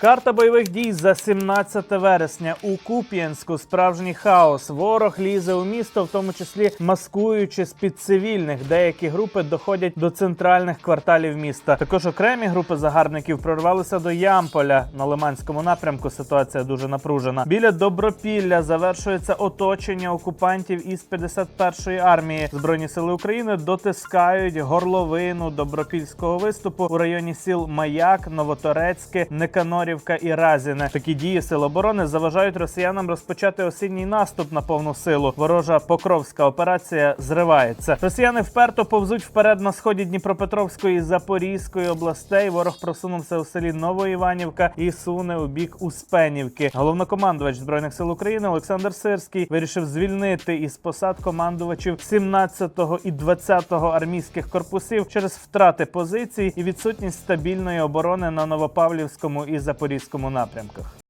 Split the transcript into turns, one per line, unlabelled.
Карта бойових дій за 17 вересня у Куп'янську. Справжній хаос. Ворог лізе у місто, в тому числі маскуючись під цивільних. Деякі групи доходять до центральних кварталів міста. Також окремі групи загарбників прорвалися до Ямполя. На Лиманському напрямку ситуація дуже напружена. Біля Добропілля завершується оточення окупантів із 51-ї армії. Збройні сили України дотискають горловину добропільського виступу у районі сіл Маяк, Новоторецьке, Неканорівка і Разіне. Такі дії сил оборони заважають росіянам розпочати осінній наступ на повну силу. Ворожа покровська операція зривається. Росіяни вперто повзуть вперед на сході Дніпропетровської і Запорізької областей. Ворог просунувся у селі Новоіванівка і суне у бік Успенівки. Головнокомандувач збройних сил України Олександр Сирський вирішив звільнити із посад командувачів 17-го і 20-го армійських корпусів через втрати позицій і відсутність стабільної оборони на Новопавлівському і Запорізькому напрямках.